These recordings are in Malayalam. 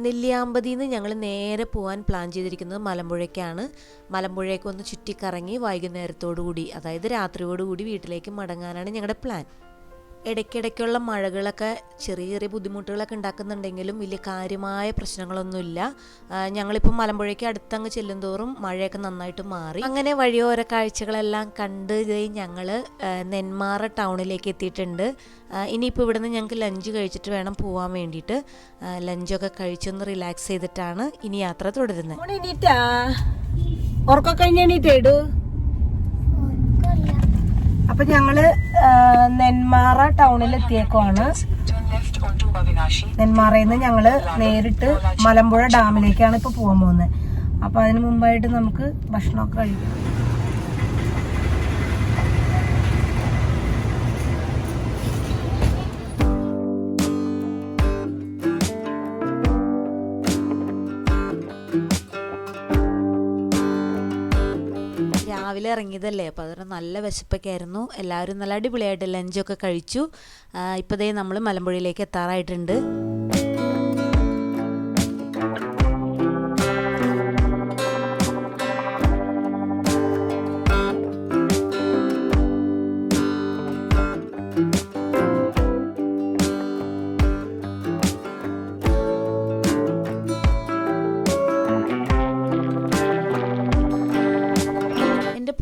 നെല്ലിയാമ്പതിയിൽ നിന്ന് ഞങ്ങൾ നേരെ പോകാൻ പ്ലാൻ ചെയ്തിരിക്കുന്നത് മലമ്പുഴയ്ക്കാണ്. മലമ്പുഴയൊക്കെ ഒന്ന് ചുറ്റിക്കറങ്ങി വൈകുന്നേരത്തോടു കൂടി അതായത് രാത്രിയോടുകൂടി വീട്ടിലേക്ക് മടങ്ങാനാണ് ഞങ്ങളുടെ പ്ലാൻ ഇടയ്ക്കിടയ്ക്കുള്ള മഴകളൊക്കെ ചെറിയ ചെറിയ ബുദ്ധിമുട്ടുകളൊക്കെ ഉണ്ടാക്കുന്നുണ്ടെങ്കിലും വലിയ കാര്യമായ പ്രശ്നങ്ങളൊന്നുമില്ല. ഞങ്ങളിപ്പോൾ മലമ്പുഴയ്ക്ക് അടുത്തങ്ങ് ചെല്ലുന്തോറും മഴയൊക്കെ നന്നായിട്ട് മാറി. അങ്ങനെ വഴിയോര കാഴ്ചകളെല്ലാം കണ്ട് ഞങ്ങൾ നെന്മാറ ടൗണിലേക്ക് എത്തിയിട്ടുണ്ട്. ഇനിയിപ്പോൾ ഇനിയിപ്പോൾ ഇവിടുന്ന് ഞങ്ങൾക്ക് ലഞ്ച് കഴിച്ചിട്ട് വേണം പോകാൻ വേണ്ടിയിട്ട്. ലഞ്ചൊക്കെ കഴിച്ചൊന്ന് റിലാക്സ് ചെയ്തിട്ടാണ് ഇനി യാത്ര തുടരുന്നത്. ഉറക്കം കഴിഞ്ഞ എണീറ്റേടു അപ്പൊ ഞങ്ങൾ നെന്മാറ ടൗണിൽ എത്തിയേക്കുവാണ്. നെന്മാറയിൽ നിന്ന് ഞങ്ങൾ നേരിട്ട് മലമ്പുഴ ഡാമിലേക്കാണ് ഇപ്പൊ പോകാൻ പോകുന്നത്. അപ്പൊ അതിന് മുമ്പായിട്ട് നമുക്ക് ഭക്ഷണമൊക്കെ കഴിക്കാം. രാവിലെ ഇറങ്ങിയതല്ലേ? അപ്പോൾ അതൊരു നല്ല വിശപ്പൊക്കെ ആയിരുന്നു. എല്ലാവരും നല്ല അടിപൊളിയായിട്ട് ലഞ്ചൊക്കെ കഴിച്ചു. ഇപ്പോഴേ നമ്മൾ മലമ്പുഴയിലേക്ക് എത്താറായിട്ടുണ്ട്.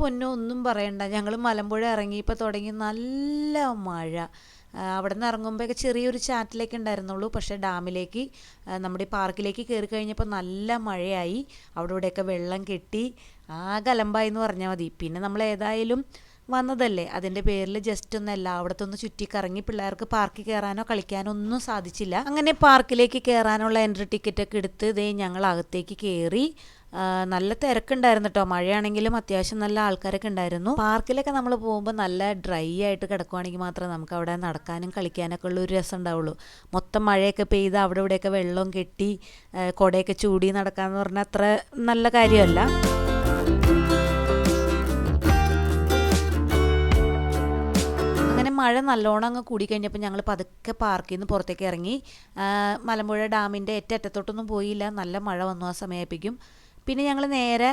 പൊന്നോ ഒന്നും പറയണ്ട. ഞങ്ങൾ മലമ്പുഴ ഇറങ്ങിയപ്പോൾ തുടങ്ങി നല്ല മഴ. അവിടെ നിന്ന് ഇറങ്ങുമ്പോഴൊക്കെ ചെറിയൊരു ചാറ്റിലേക്ക് ഉണ്ടായിരുന്നുള്ളൂ. പക്ഷേ ഡാമിലേക്ക് നമ്മുടെ പാർക്കിലേക്ക് കയറി കഴിഞ്ഞപ്പോൾ നല്ല മഴയായി. അവിടെ ഇവിടെയൊക്കെ വെള്ളം കെട്ടി. ആകെ അലമ്പായി എന്ന് പറഞ്ഞാൽ മതി. പിന്നെ നമ്മൾ ഏതായാലും വന്നതല്ലേ? അതിന്റെ പേരിൽ ജസ്റ്റ് ഒന്ന് ഒന്ന് ചുറ്റിക്കറങ്ങി പിള്ളേർക്ക് പാർക്കിൽ കയറാനോ കളിക്കാനോ ഒന്നും സാധിച്ചില്ല. അങ്ങനെ പാർക്കിലേക്ക് കയറാനുള്ള എൻട്രി ടിക്കറ്റൊക്കെ എടുത്ത് ഇതേ ഞങ്ങൾ അകത്തേക്ക് കയറി. നല്ല തിരക്കുണ്ടായിരുന്നു കേട്ടോ മഴയാണെങ്കിലും അത്യാവശ്യം നല്ല ആൾക്കാരൊക്കെ ഉണ്ടായിരുന്നു. പാർക്കിലൊക്കെ നമ്മൾ പോകുമ്പോൾ നല്ല ഡ്രൈ ആയിട്ട് കിടക്കുവാണെങ്കിൽ മാത്രമേ നമുക്ക് അവിടെ നടക്കാനും കളിക്കാനൊക്കെ ഉള്ള ഒരു രസം ഉണ്ടാവുള്ളൂ. മൊത്തം മഴയൊക്കെ പെയ്ത് അവിടെ ഇവിടെയൊക്കെ വെള്ളം കെട്ടി കുടയൊക്കെ ചൂടി നടക്കാന്ന് പറഞ്ഞാൽ അത്ര നല്ല കാര്യമല്ല. മഴ നല്ലോണം അങ്ങ് കൂടിക്കഴിഞ്ഞപ്പോൾ ഞങ്ങൾ പതുക്കെ പാർക്കിൽ നിന്ന് പുറത്തേക്ക് ഇറങ്ങി. മലമ്പുഴ ഡാമിന്റെ ഏറ്ററ്റത്തോട്ടൊന്നും പോയില്ല. നല്ല മഴ വന്നു ആ സമയമായിരിക്കും പിന്നെ ഞങ്ങൾ നേരെ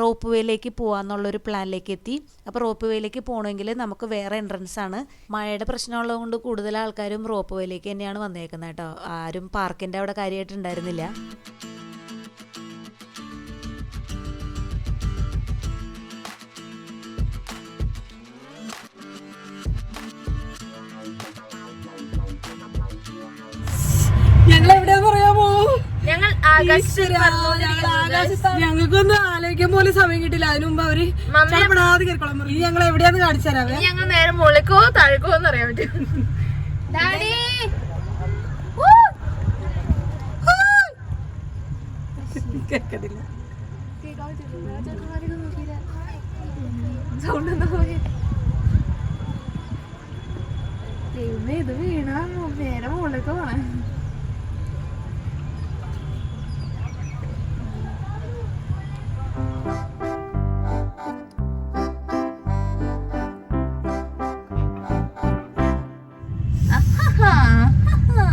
റോപ്പ് വേയിലേക്ക് പോകാമെന്നുള്ളൊരു പ്ലാനിലേക്ക് എത്തി അപ്പോൾ റോപ്പ് വേയിലേക്ക് പോകണമെങ്കിൽ നമുക്ക് വേറെ എൻട്രൻസ് ആണ്. മഴയുടെ പ്രശ്നമുള്ളത് കൊണ്ട് കൂടുതൽ ആൾക്കാരും റോപ്പ് വേയിലേക്ക് തന്നെയാണ് വന്നേക്കുന്നത് കേട്ടോ. ആരും പാർക്കിന്റെ അവിടെ കാര്യമായിട്ടുണ്ടായിരുന്നില്ല ഞങ്ങൾക്കൊന്നും ആലോചിക്കാൻ പോലും സമയം കിട്ടില്ല. അതിനു മുമ്പ് അവർ ചടപടാതെ. ഇനി ഞങ്ങൾ എവിടെയാന്ന് കാണിച്ചു തരാം ഞങ്ങൾ നേരെ മുകളിലേക്കോ താഴേക്കോ എന്ന് അറിയാൻ പറ്റും. ഡാഡി! കേൾക്കത്തില്ല സൗണ്ട് എന്താ പോയി? ദൈവമേ ഇത് വീണ. നേരെ മുകളിലേക്ക് പോണേ.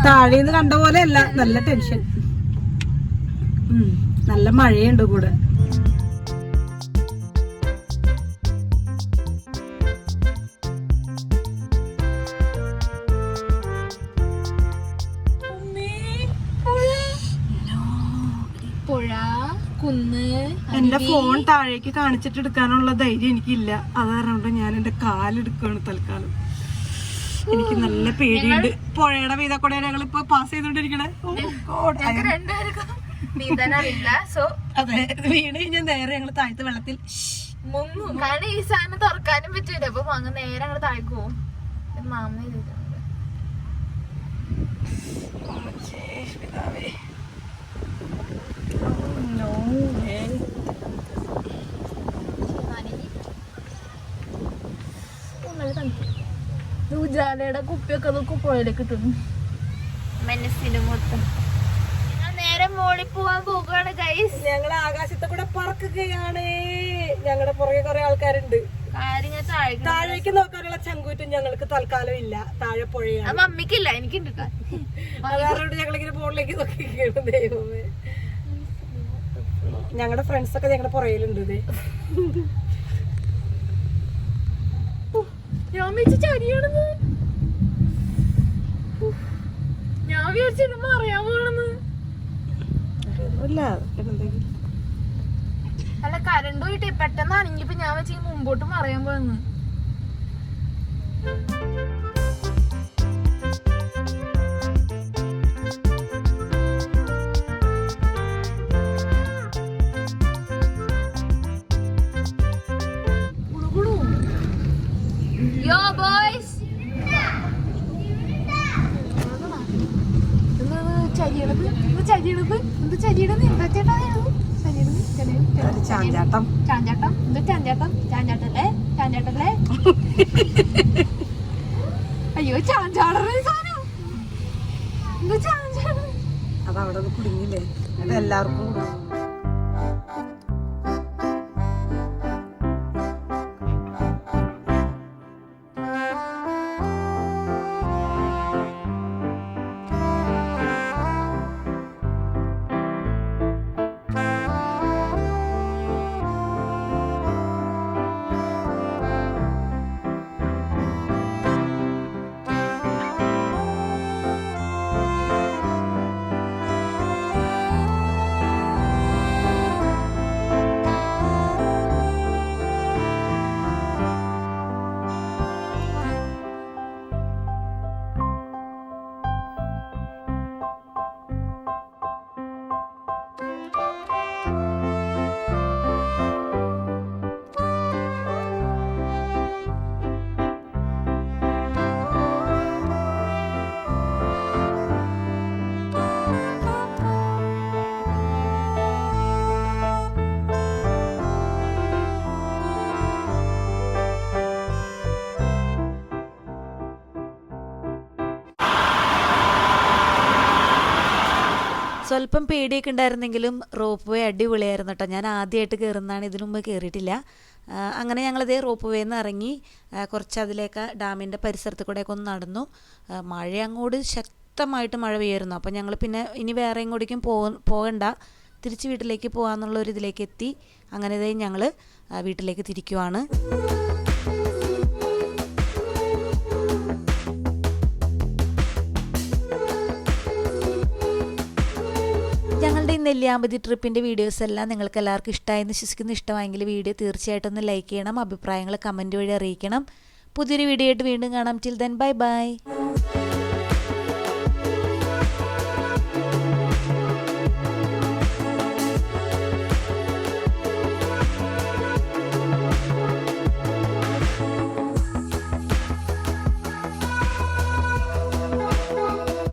താഴേന്ന് കണ്ട പോലെ അല്ല നല്ല ടെൻഷൻ ഉം, നല്ല മഴയുണ്ട് കൂടെ. എന്റെ ഫോൺ താഴേക്ക് കാണിച്ചിട്ട് എടുക്കാനുള്ള ധൈര്യം എനിക്കില്ല. അത് കാരണം ഞാൻ എന്റെ കാലെടുക്കാണ് തൽക്കാലം. എനിക്ക് നല്ല പേടിയുണ്ട്. പുഴയുടെ വീത കൂടെ ഞങ്ങൾ ഇപ്പൊ പാസ് ചെയ്തോണ്ടിരിക്കണേ. രണ്ടുപേർക്കും നീന്താൻ സോ അതെ വീണ് കഴിഞ്ഞാൽ നേരെ ഞങ്ങൾ താഴത്തെ വെള്ളത്തിൽ മുങ്ങും. കാരണം ഈ സാധനം തുറക്കാനും പറ്റൂല. അപ്പൊ അങ്ങ് നേരെ അങ്ങോട്ട് താഴേക്ക് പോകും ഇത് മാമ ചെയ്തിട്ടുണ്ട്. ഇത് ഉജാലയുടെ കുപ്പിയൊക്കെ നോക്കും പുഴയിലേക്ക് ഇട്ടു മനസ്സിന് മൊത്തം. ഞങ്ങൾ നേരെ മോളിൽ പോവാൻ പോകുകയാണ് ഗൈസ് ഞങ്ങൾ ആകാശത്തെ കൂടെ പറക്കുകയാണ്. ഞങ്ങളുടെ പുറകെ കുറെ ആൾക്കാരുണ്ട്. താഴേക്ക് താഴേക്ക് നോക്കാനുള്ള ചങ്കൂറ്റും ഞങ്ങൾക്ക് തൽക്കാലം ഇല്ല. താഴെ പുഴയാണ്. മമ്മിക്കില്ല എനിക്കുണ്ട്. അതുകൊണ്ട് ഞങ്ങളിങ്ങനെ ബോർഡിലേക്ക് നോക്കിയിരിക്കുന്നു ദൈവമേ. ഞങ്ങളുടെ ഫ്രണ്ട്സ് ഒക്കെ ഞങ്ങളുടെ പുറയിലുണ്ട് ഇത്. ഞാൻ വെച്ച് ചരിയാണെന്ന് ഞാൻ വിചാരിച്ചിരുമ്പോ അറിയാൻ പോണെന്ന് അല്ല കരണ്ട് പോയിട്ട് പെട്ടെന്ന് അണിഞ്ഞിപ്പോ ഞാൻ വെച്ച് മുമ്പോട്ട് മറിയാൻ പോയെന്ന് ചരിയണത് ചാഞ്ചാട്ടം ചാഞ്ചാട്ടം അയ്യോ ചാഞ്ചാടറ സാധനം ഇത് ചാഞ്ചാടം അത് അവിടെ ഒന്ന് കുടുങ്ങില്ലേ അത് എല്ലാവർക്കും സ്വല്പം പേടിയൊക്കെ ഉണ്ടായിരുന്നെങ്കിലും റോപ്പ് വേ അടിപൊളിയായിരുന്നു കേട്ടോ ഞാൻ ആദ്യമായിട്ട് കയറുന്നതാണ് ഇതിനു മുമ്പ് കയറിയിട്ടില്ല അങ്ങനെ ഞങ്ങളിതേ റോപ്പ് വേന്ന് ഇറങ്ങി കുറച്ച് അതിലേക്ക് ഡാമിന്റെ പരിസരത്ത് കൂടെയൊക്കെ ഒന്ന് നടന്നു. മഴ അങ്ങോട്ട് ശക്തമായിട്ട് മഴ പെയ്യായിരുന്നു. അപ്പോൾ ഞങ്ങൾ പിന്നെ ഇനി വേറെ എങ്ങോട്ടേക്കും പോകണ്ട. തിരിച്ച് വീട്ടിലേക്ക് പോകാമെന്നുള്ള ഒരു ഇതിലേക്ക് എത്തി അങ്ങനെ ഞങ്ങൾ വീട്ടിലേക്ക് തിരിക്കുവാണ്. നെല്ലിയാമ്പതി ട്രിപ്പിന്റെ വീഡിയോസ് എല്ലാം നിങ്ങൾക്ക് എല്ലാവർക്കും ഇഷ്ടമായെന്ന് വിശ്വസിക്കുന്ന. ഇഷ്ടമായെങ്കിൽ വീഡിയോ തീർച്ചയായിട്ടും ഒന്ന് ലൈക്ക് ചെയ്യണം അഭിപ്രായങ്ങൾ കമന്റ് വഴി അറിയിക്കണം. പുതിയൊരു വീഡിയോ ആയിട്ട് വീണ്ടും കാണാം. Till then bye bye